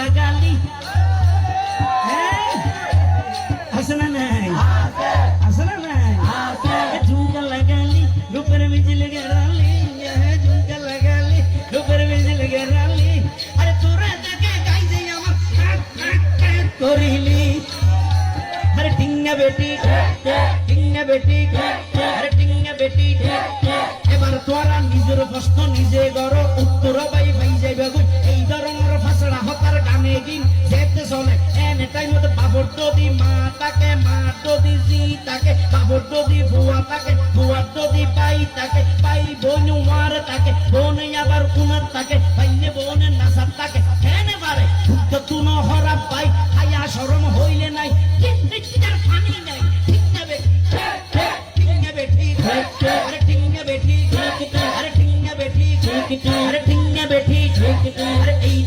লাগালি। হ্যাঁ? আছে না নাই? আছে না নাই? ঝুমকা লাগালি, রূপের মিছিল গেরালি ঝুমকা লাগালি, রূপের মিছিল গেরালি। আরে তোরা দেখে গাইছে আমার করিলি। আরে টিঙ্গা বেটি টিঙ্গা বেটি, আরে টিঙ্গা বেটি। এবার তোরা নিজের প্রশ্ন নিজে গড় উত্তর পাই হতার যেতে চলে এনে টাইম মতো বাবর যদি মা তাকে মা যদি জি তাকে বাবর যদি বুয়া তাকে বুয়া যদি পাই তাকে পাই বোন মার তাকে বোন আবার উনার তাকে পাইলে বোনের নাসার তাকে এনে পারে শুদ্ধ তুনো হরা পাই হায়া শরম হইলে নাই কিন্তু তার পানি নাই ঠিক না ঠিক না ঠিক আরে ঠিক না ঠিক আরে ঠিক না ঠিক আরে ঠিক না ঠিক আরে এই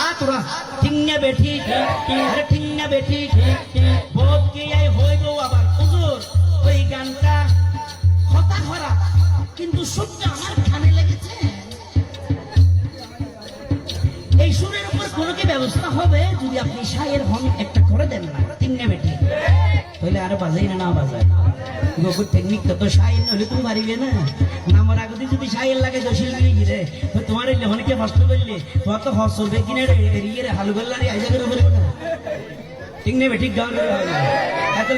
সাতুরা ঠিঙ্গে বেঠি আরে ঠিঙ্গে বেঠি বোধ কি এই হইব আবার হুজুর ওই গানটা হতা খরা কিন্তু সুরটা আমার কানে লেগেছে এই সুরের উপর কোনো কি ব্যবস্থা হবে? যদি আপনি শায়ের হন, একটা করে দেন না। ঠিঙ্গে বেঠি তাহলে আরও বাজাই না না বাজায় গোকুর টেকনিক তো শাইন হলে তুমি পারিবে না। নামার আগতে যদি শাইন লাগে তো তোমার এই কষ্ট করলে তোমার তো হস চলবে কিনে এরিয়ে হালু গল্লারি আইজা করে বলবে ঠিক নেবে, ঠিক গান করে হবে এত